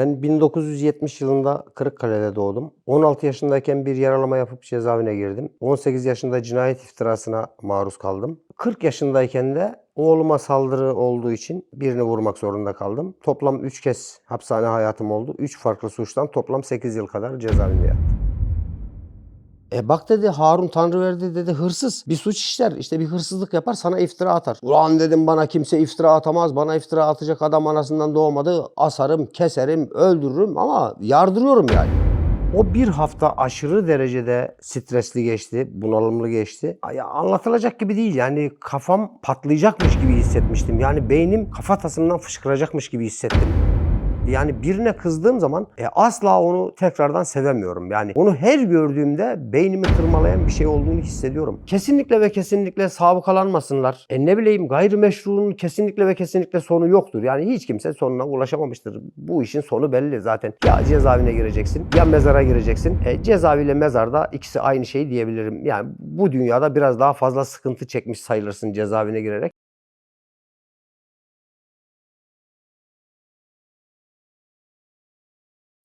Ben 1970 yılında Kırıkkale'de doğdum. 16 yaşındayken bir yaralama yapıp cezaevine girdim. 18 yaşında cinayet iftirasına maruz kaldım. 40 yaşındayken de oğluma saldırı olduğu için birini vurmak zorunda kaldım. Toplam 3 kez hapishane hayatım oldu. 3 farklı suçtan toplam 8 yıl kadar cezaevinde yattım. E bak dedi Harun Tanrıverdi dedi hırsız bir suç işler işte bir hırsızlık yapar sana iftira atar. Ulan dedim bana kimse iftira atamaz bana iftira atacak adam anasından doğmadı asarım keserim öldürürüm ama yardırıyorum yani. O bir hafta aşırı derecede stresli geçti, bunalımlı geçti. Ya anlatılacak gibi değil yani kafam patlayacakmış gibi hissetmiştim. Yani beynim kafatasımdan fışkıracakmış gibi hissettim. Yani birine kızdığım zaman e, asla onu tekrardan sevemiyorum. Yani onu her gördüğümde beynimi tırmalayan bir şey olduğunu hissediyorum. Kesinlikle ve kesinlikle sabıkalanmasınlar. E ne bileyim gayrimeşrunun kesinlikle ve kesinlikle sonu yoktur. Yani hiç kimse sonuna ulaşamamıştır. Bu işin sonu belli zaten. Ya cezaevine gireceksin ya mezara gireceksin. E, cezaeviyle mezarda ikisi aynı şey diyebilirim. Yani bu dünyada biraz daha fazla sıkıntı çekmiş sayılırsın cezaevine girerek.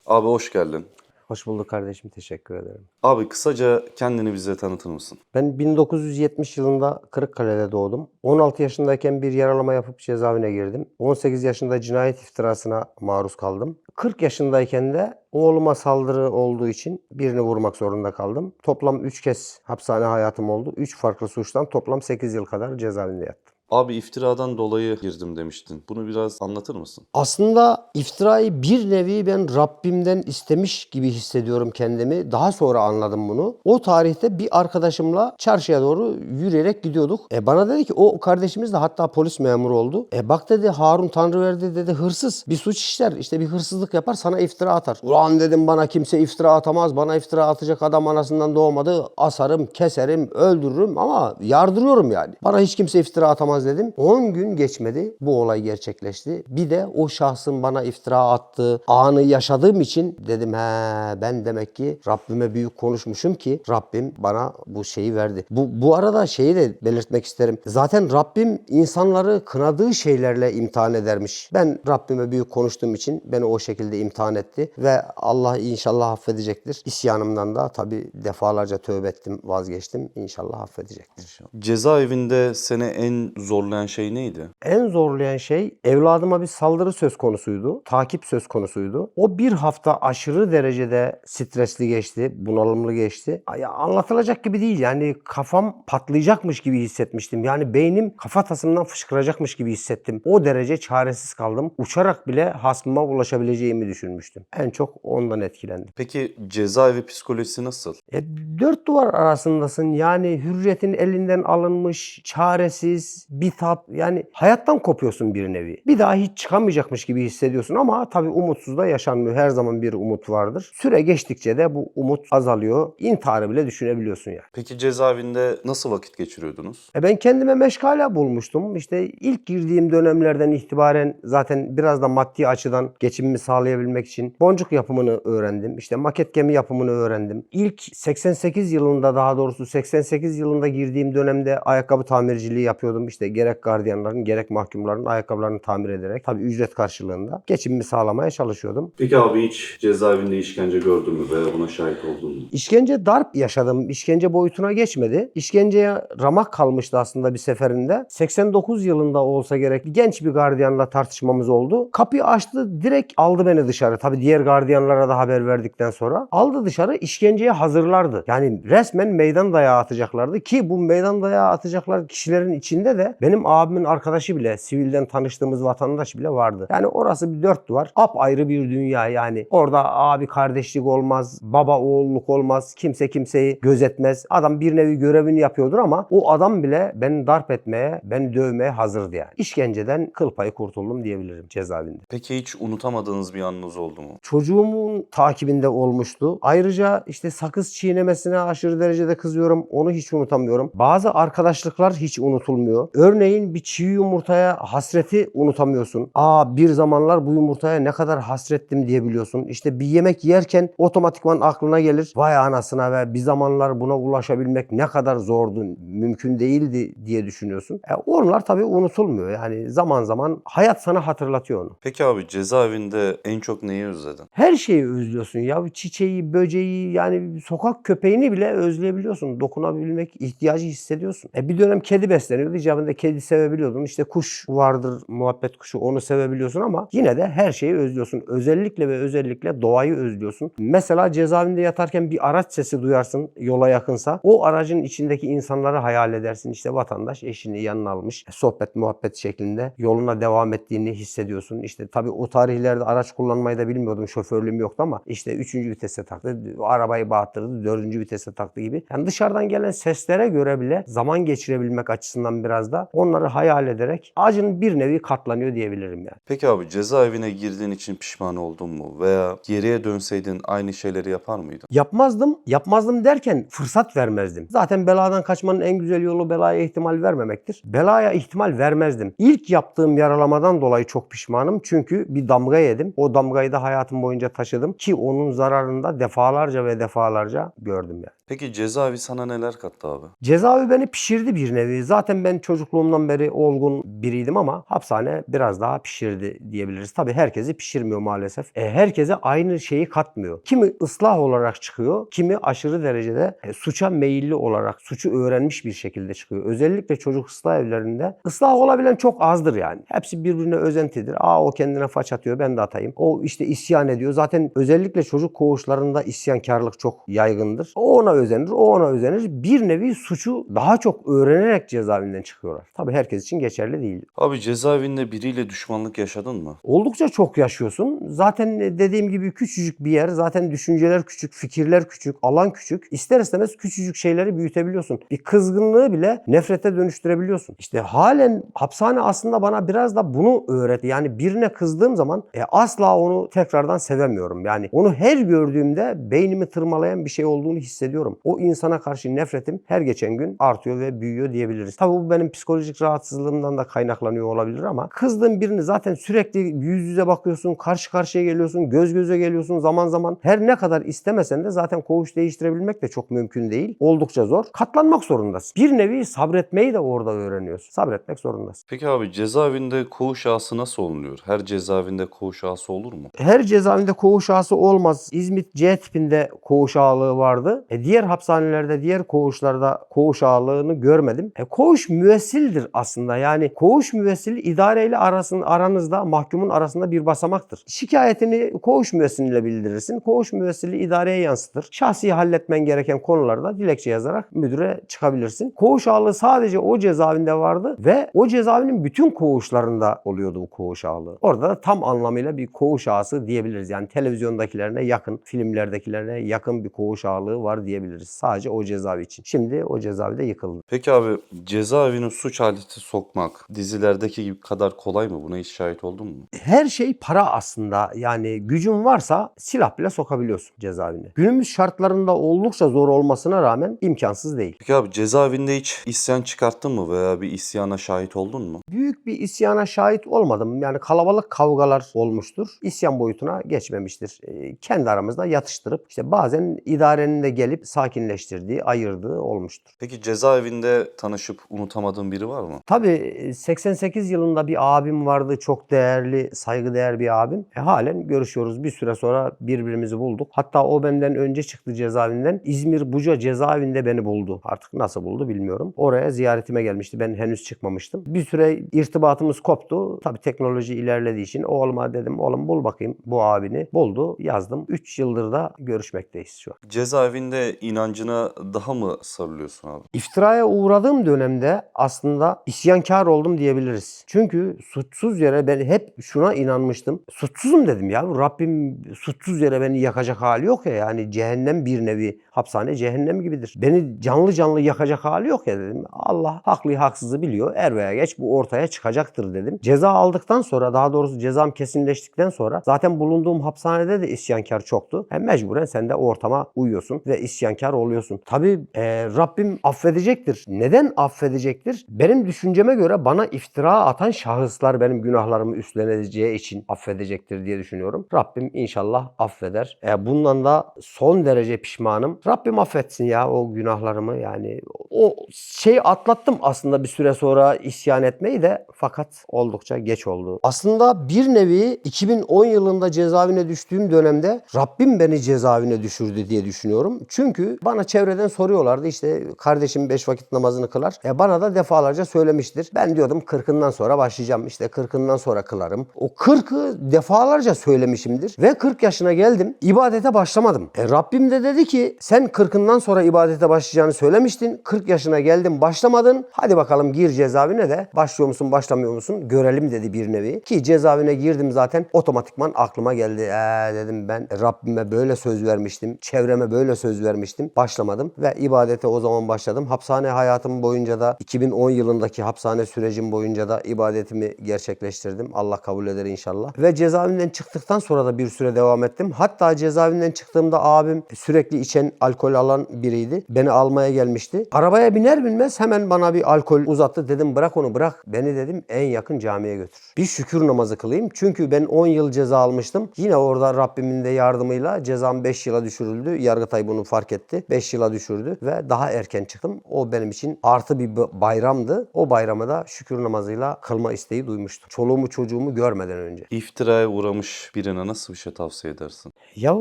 Abi hoş geldin. Hoş bulduk kardeşim. Teşekkür ederim. Abi kısaca kendini bize tanıtır mısın? Ben 1970 yılında Kırıkkale'de doğdum. 16 yaşındayken bir yaralama yapıp cezaevine girdim. 18 yaşında cinayet iftirasına maruz kaldım. 40 yaşındayken de oğluma saldırı olduğu için birini vurmak zorunda kaldım. Toplam 3 kez hapishane hayatım oldu. 3 farklı suçtan toplam 8 yıl kadar cezaevinde yattım. Abi iftiradan dolayı girdim demiştin. Bunu biraz anlatır mısın? Aslında iftirayı bir nevi ben Rabbimden istemiş gibi hissediyorum kendimi. Daha sonra anladım bunu. O tarihte bir arkadaşımla çarşıya doğru yürüyerek gidiyorduk. E bana dedi ki o kardeşimiz de hatta polis memuru oldu. E bak dedi Harun Tanrıverdi dedi hırsız bir suç işler işte bir hırsızlık yapar sana iftira atar. Ulan dedim bana kimse iftira atamaz bana iftira atacak adam anasından doğmadı asarım keserim öldürürüm ama yardırıyorum yani. Bana hiç kimse iftira atamaz dedim. 10 gün geçmedi bu olay gerçekleşti. Bir de o şahsın bana iftira attığı anı yaşadığım için dedim he ben demek ki Rabbime büyük konuşmuşum ki Rabbim bana bu şeyi verdi. Bu, bu arada şeyi de belirtmek isterim. Zaten Rabbim insanları kınadığı şeylerle imtihan edermiş. Ben Rabbime büyük konuştuğum için beni o şekilde imtihan etti ve Allah inşallah affedecektir. İsyanımdan da tabi defalarca tövbe ettim, vazgeçtim. İnşallah affedecektir. Cezaevinde seni en zorlayan şey neydi? En zorlayan şey evladıma bir saldırı söz konusuydu. Takip söz konusuydu. O bir hafta aşırı derecede stresli geçti, bunalımlı geçti. Ya anlatılacak gibi değil. Yani kafam patlayacakmış gibi hissetmiştim. Yani beynim kafatasımdan fışkıracakmış gibi hissettim. O derece çaresiz kaldım. Uçarak bile hasmıma ulaşabileceğimi düşünmüştüm. En çok ondan etkilendim. Peki cezaevi psikolojisi nasıl? E, dört duvar arasındasın. Yani hürriyetin elinden alınmış, çaresiz, bitap. Yani hayattan kopuyorsun bir nevi. Bir daha hiç çıkamayacakmış gibi hissediyorsun ama tabii umutsuz da yaşanmıyor. Her zaman bir umut vardır. Süre geçtikçe de bu umut azalıyor. İntiharı bile düşünebiliyorsun yani. Peki cezaevinde nasıl vakit geçiriyordunuz? E ben kendime meşgale bulmuştum. İşte ilk girdiğim dönemlerden itibaren zaten biraz da maddi açıdan geçimimi sağlayabilmek için boncuk yapımını öğrendim. İşte maket gemi yapımını öğrendim. İlk 88 yılında daha doğrusu 88 yılında girdiğim dönemde ayakkabı tamirciliği yapıyordum. İşte gerek gardiyanların gerek mahkumların ayakkabılarını tamir ederek tabii ücret karşılığında geçimimi sağlamaya çalışıyordum. Peki abi hiç cezaevinde işkence gördün mü ve buna şahit oldun mu? İşkence darp yaşadım. İşkence boyutuna geçmedi. İşkenceye ramak kalmıştı aslında bir seferinde. 89 yılında olsa gerek genç bir gardiyanla tartışmamız oldu. Kapıyı açtı direkt aldı beni dışarı. Tabii diğer gardiyanlara da haber verdikten sonra. Aldı dışarı işkenceye hazırlardı. Yani resmen meydan dayağı atacaklardı ki bu meydan dayağı atacaklar kişilerin içinde de benim abimin arkadaşı bile sivilden tanıştığımız vatandaş bile vardı. Yani orası bir dört duvar. Ap ayrı bir dünya yani. Orada abi kardeşlik olmaz, baba oğulluk olmaz. Kimse kimseyi gözetmez. Adam bir nevi görevini yapıyordur ama o adam bile beni darp etmeye, beni dövmeye hazırdı yani. İşkenceden kıl payı kurtuldum diyebilirim cezaevinde. Peki hiç unutamadığınız bir anınız oldu mu? Çocuğumun takibinde olmuştu. Ayrıca işte sakız çiğnemesine aşırı derecede kızıyorum. Onu hiç unutamıyorum. Bazı arkadaşlıklar hiç unutulmuyor. Örneğin bir çiğ yumurtaya hasreti unutamıyorsun. Aa bir zamanlar bu yumurtaya ne kadar hasrettim diyebiliyorsun. İşte bir yemek yerken otomatikman aklına gelir. Vay anasına ve bir zamanlar buna ulaşabilmek ne kadar zordu, mümkün değildi diye düşünüyorsun. E, onlar tabii unutulmuyor. Yani zaman zaman hayat sana hatırlatıyor onu. Peki abi cezaevinde en çok neyi özledin? Her şeyi özlüyorsun ya. Çiçeği, böceği yani sokak köpeğini bile özleyebiliyorsun. Dokunabilmek ihtiyacı hissediyorsun. E bir dönem kedi besleniyordu. İcabında kedi sevebiliyordun. İşte kuş vardır muhabbet kuşu onu sevebiliyorsun ama yine de her şeyi özlüyorsun. Özellikle ve özellikle doğayı özlüyorsun. Mesela cezaevinde yatarken bir araç sesi duyarsın yola yakınsa. O aracın içindeki insanları hayal edersin. İşte vatandaş eşini yanına almış. Sohbet muhabbet şeklinde yoluna devam ettiğini hissediyorsun. İşte tabii o tarihlerde araç kullanmayı da bilmiyordum. Şoförlüğüm yoktu ama işte üçüncü vitese taktı. Arabayı bağırttırdı. Dördüncü vitese taktı gibi. Yani dışarıdan gelen seslere göre bile zaman geçirebilmek açısından biraz da onları hayal ederek acın bir nevi katlanıyor diyebilirim yani. Peki abi cezaevine girdiğin için pişman oldun mu? Veya geriye dönseydin aynı şeyleri yapar mıydın? Yapmazdım. Yapmazdım derken fırsat vermezdim. Zaten beladan kaçmanın en güzel yolu belaya ihtimal vermemektir. Belaya ihtimal vermezdim. İlk yaptığım yaralamadan dolayı çok pişmanım. Çünkü bir damga yedim. O damgayı da hayatım boyunca taşıdım. Ki onun zararını da defalarca ve defalarca gördüm yani. Peki cezaevi sana neler kattı abi? Cezaevi beni pişirdi bir nevi. Zaten ben çocukluğumdan beri olgun biriydim ama hapishane biraz daha pişirdi diyebiliriz. Tabii herkesi pişirmiyor maalesef. E, herkese aynı şeyi katmıyor. Kimi ıslah olarak çıkıyor, kimi aşırı derecede e, suça meyilli olarak, suçu öğrenmiş bir şekilde çıkıyor. Özellikle çocuk ıslah evlerinde ıslah olabilen çok azdır yani. Hepsi birbirine özentidir. Aa o kendine faç atıyor ben de atayım. O işte isyan ediyor. Zaten özellikle çocuk koğuşlarında isyankarlık çok yaygındır. O ona özenir, o ona özenir. Bir nevi suçu daha çok öğrenerek cezaevinden çıkıyorlar. Tabii herkes için geçerli değil. Abi cezaevinde biriyle düşmanlık yaşadın mı? Oldukça çok yaşıyorsun. Zaten dediğim gibi küçücük bir yer. Zaten düşünceler küçük, fikirler küçük, alan küçük. İster istemez küçücük şeyleri büyütebiliyorsun. Bir kızgınlığı bile nefrete dönüştürebiliyorsun. İşte halen hapishane aslında bana biraz da bunu öğretti. Yani birine kızdığım zaman e, asla onu tekrardan sevemiyorum. Yani onu her gördüğümde beynimi tırmalayan bir şey olduğunu hissediyorum. O insana karşı nefretim her geçen gün artıyor ve büyüyor diyebiliriz. Tabii bu benim psikolojik rahatsızlığımdan da kaynaklanıyor olabilir ama kızdığın birini zaten sürekli yüz yüze bakıyorsun, karşı karşıya geliyorsun, göz göze geliyorsun zaman zaman. Her ne kadar istemesen de zaten koğuş değiştirebilmek de çok mümkün değil. Oldukça zor. Katlanmak zorundasın. Bir nevi sabretmeyi de orada öğreniyorsun. Sabretmek zorundasın. Peki abi cezaevinde koğuş ağası nasıl olunuyor? Her cezaevinde koğuş ağası olur mu? Her cezaevinde koğuş ağası olmaz. İzmit C tipinde koğuş ağalığı vardı. E diğer hapishanelerde, diğer koğuşlarda koğuş ağalığını görmedim. E koğuş müvessildir aslında. Yani koğuş müvessili idareyle arasın, aranızda mahkumun arasında bir basamaktır. Şikayetini koğuş müvessiline bildirirsin. Koğuş müvessili idareye yansıtır. Şahsi halletmen gereken konularda dilekçe yazarak müdüre çıkabilirsin. Koğuş ağalığı sadece o cezaevinde vardı ve o cezaevinin bütün koğuşlarında oluyordu bu koğuş ağalığı. Orada da tam anlamıyla bir koğuş ağası diyebiliriz. Yani televizyondakilerine yakın, filmlerdekilerine yakın bir koğuş ağalığı var diyebiliriz. Sadece o cezaevi için. Şimdi o cezaevi de yıkıldı. Peki abi cezaevine suç aleti sokmak dizilerdeki gibi kadar kolay mı? Buna hiç şahit oldun mu? Her şey para aslında. Yani gücün varsa silah bile sokabiliyorsun cezaevine. Günümüz şartlarında oldukça zor olmasına rağmen imkansız değil. Peki abi cezaevinde hiç isyan çıkarttın mı veya bir isyana şahit oldun mu? Büyük bir isyana şahit olmadım. Yani kalabalık kavgalar olmuştur. İsyan boyutuna geçmemiştir. Ee, kendi aramızda yatıştırıp işte bazen idarenin de gelip sakinleştirdiği, ayırdığı olmuştur. Peki cezaevinde tanışıp unutamadığın biri var mı? Tabii e, 88 yılında bir abim vardı. Çok değerli, saygıdeğer bir abim. E, halen görüşüyoruz. Bir süre sonra birbirimizi bulduk. Hatta o benden önce çıktı cezaevinden. İzmir Buca cezaevinde beni buldu. Artık nasıl buldu bilmiyorum. Oraya ziyaretime gelmişti. Ben henüz çıkmamıştım. Bir süre irtibatımız koptu. Tabii teknoloji ilerlediği için oğluma dedim oğlum bul bakayım bu abini. Buldu, yazdım. 3 yıldır da görüşmekteyiz şu an. Cezaevinde inancına daha mı sarılıyorsun abi? İftiraya uğradığım dönemde aslında isyankar oldum diyebiliriz. Çünkü suçsuz yere ben hep şuna inanmıştım. Suçsuzum dedim ya. Rabbim suçsuz yere beni yakacak hali yok ya. Yani cehennem bir nevi. Hapishane cehennem gibidir. Beni canlı canlı yakacak hali yok ya dedim. Allah haklı haksızı biliyor. Er veya geç bu ortaya çıkacaktır dedim. Ceza aldıktan sonra daha doğrusu cezam kesinleştikten sonra zaten bulunduğum hapishanede de isyankar çoktu. Hem mecburen sen de ortama uyuyorsun ve isyan isyankar oluyorsun. Tabii e, Rabbim affedecektir. Neden affedecektir? Benim düşünceme göre bana iftira atan şahıslar benim günahlarımı üstleneceği için affedecektir diye düşünüyorum. Rabbim inşallah affeder. E, bundan da son derece pişmanım. Rabbim affetsin ya o günahlarımı yani. O şeyi atlattım aslında bir süre sonra isyan etmeyi de fakat oldukça geç oldu. Aslında bir nevi 2010 yılında cezaevine düştüğüm dönemde Rabbim beni cezaevine düşürdü diye düşünüyorum. Çünkü bana çevreden soruyorlardı işte kardeşim 5 vakit namazını kılar. E bana da defalarca söylemiştir. Ben diyordum 40'ından sonra başlayacağım işte 40'ından sonra kılarım. O 40'ı defalarca söylemişimdir ve 40 yaşına geldim ibadete başlamadım. E Rabbim de dedi ki sen 40'ından sonra ibadete başlayacağını söylemiştin. 40 yaşına geldim başlamadın. Hadi bakalım gir cezaevine de başlıyor musun başlamıyor musun görelim dedi bir nevi. Ki cezaevine girdim zaten otomatikman aklıma geldi. Ee dedim ben Rabbime böyle söz vermiştim. Çevreme böyle söz vermiştim. Başlamadım ve ibadete o zaman başladım. Hapishane hayatım boyunca da 2010 yılındaki hapishane sürecim boyunca da ibadetimi gerçekleştirdim. Allah kabul eder inşallah. Ve cezaevinden çıktıktan sonra da bir süre devam ettim. Hatta cezaevinden çıktığımda abim sürekli içen alkol alan biriydi. Beni almaya gelmişti. Arabaya biner binmez hemen bana bir alkol uzattı. Dedim bırak onu bırak. Beni dedim en yakın camiye götür. Bir şükür namazı kılayım. Çünkü ben 10 yıl ceza almıştım. Yine orada Rabbimin de yardımıyla cezam 5 yıla düşürüldü. Yargıtay bunu fark etti. 5 yıla düşürdü ve daha erken çıktım. O benim için artı bir bayramdı. O bayramı da şükür namazıyla kılma isteği duymuştum. Çoluğumu çocuğumu görmeden önce. İftiraya uğramış birine nasıl bir şey tavsiye edersin? Ya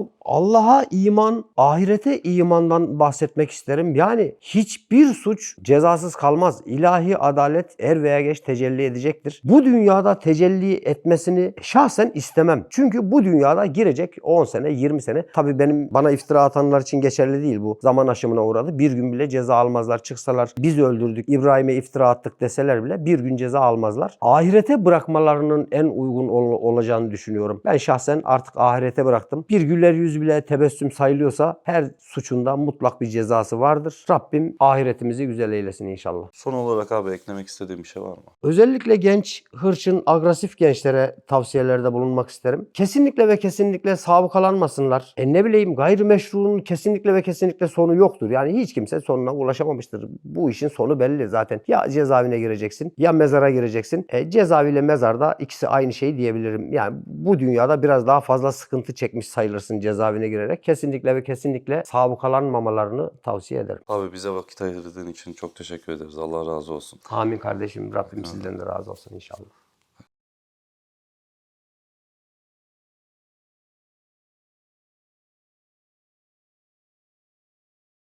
Allah'a iman, ahirete imandan bahsetmek isterim. Yani hiçbir suç cezasız kalmaz. İlahi adalet er veya geç tecelli edecektir. Bu dünyada tecelli etmesini şahsen istemem. Çünkü bu dünyada girecek 10 sene, 20 sene. Tabii benim bana iftira atanlar için geçerli değil bu. Zaman aşımına uğradı. Bir gün bile ceza almazlar. Çıksalar biz öldürdük, İbrahim'e iftira attık deseler bile bir gün ceza almazlar. Ahirete bırakmalarının en uygun ol- olacağını düşünüyorum. Ben şahsen artık ahirete bıraktım. Bir güler yüz bile tebessüm sayılıyorsa her suçunda mutlak bir cezası vardır. Rabbim ahiretimizi güzel eylesin inşallah. Son olarak abi eklemek istediğim bir şey var mı? Özellikle genç, hırçın, agresif gençlere tavsiyelerde bulunmak isterim. Kesinlikle ve kesinlikle sabıkalanmasınlar. E ne bileyim gayrimeşruğun kesinlikle ve kesinlikle sonu yoktur. Yani hiç kimse sonuna ulaşamamıştır. Bu işin sonu belli zaten. Ya cezaevine gireceksin ya mezara gireceksin. E, cezaeviyle mezarda ikisi aynı şey diyebilirim. Yani bu dünyada biraz daha fazla sıkıntı çekmiş sayılırsın cezaevine girerek. Kesinlikle ve kesinlikle sabıkalanmamalarını tavsiye ederim. Abi bize vakit ayırdığın için çok teşekkür ederiz. Allah razı olsun. Amin kardeşim. Rabbim sizden de razı olsun inşallah.